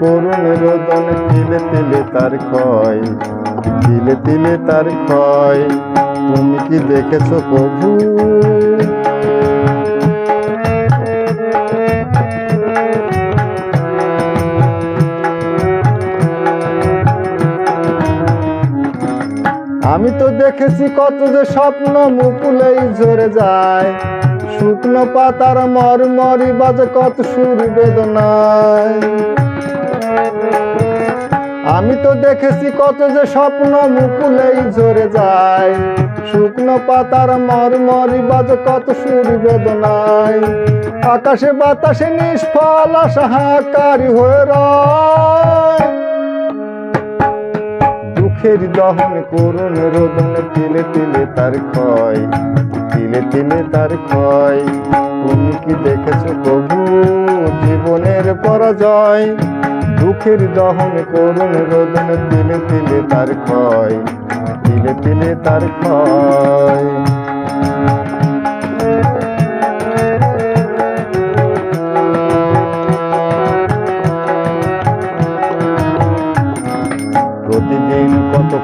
করুণ রোদন তিলে তিলে তার ক্ষয়, তিলে তিলে তার ক্ষয়। তুমি কি দেখেছ প্রভু? আমি তো দেখেছি কত যে স্বপ্ন মুকুলেই ঝরে যায়। শুকনো পাতার মরমরি বাজে কত সুর বেদনায়। আমি তো দেখেছি কত যে স্বপ্ন মুকুলেই ঝরে যায়। শুকনো পাতার মরমরি বাজে কত সুর বেদনায়। আকাশে বাতাসে নিষ্ফল আশা হয়ে রয়। দুঃখের দহন করুন, রোদন তিলে তিলে তার ক্ষয়, তিলে তিলে তার ক্ষয়। তুমি কি প্রভু জীবনের যায়। দুঃখের দহন করুন রোদন তিলে তিলে তার ক্ষয় তিলে তিলে তার ক্ষয়।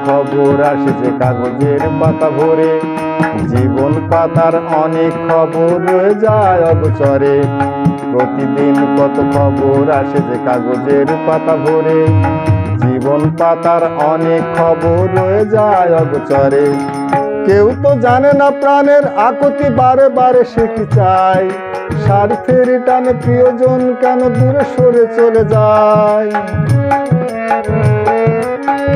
খবর আসে যে কাগজের পাতা ভরে। জীবন পাতার অনেক খবর যায় অগচরে। প্রতিদিন কত খবর আসে যে কাগজের পাতা ভরে। জীবন পাতার অনেক খবর রয়ে যায় অগচরে। কেউ তো জানে না প্রাণের আকুতি বারে বারে কি চায়। স্বার্থের টানে প্রিয়জন কেন দূরে সরে চলে যায়?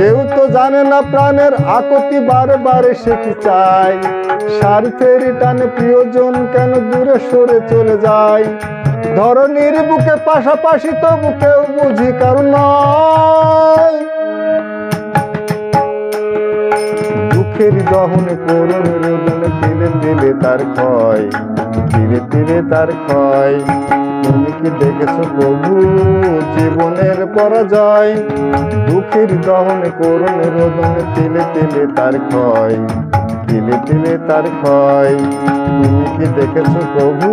কেউ তো জানে না প্রাণের আকতি বারে সে কি চায়। স্বার্থের টানে প্রিয়জন কেন দূরে সরে চলে যায়। ধরনীর বুকে পাশাপাশি তবু কেউ বুঝি কারণ নয়। দুঃখের দহনে করুণ দিলে তার ক্ষয়, ধীরে ধীরে তার ক্ষয়। তুমি কি দেখেছ প্রভু জীবনের পরাজয়? দুঃখের দহন করুন রোদন, তিলে তিলে তার ক্ষয়, তিলে তিলে তার ক্ষয়। তুমি কি দেখেছ প্রভু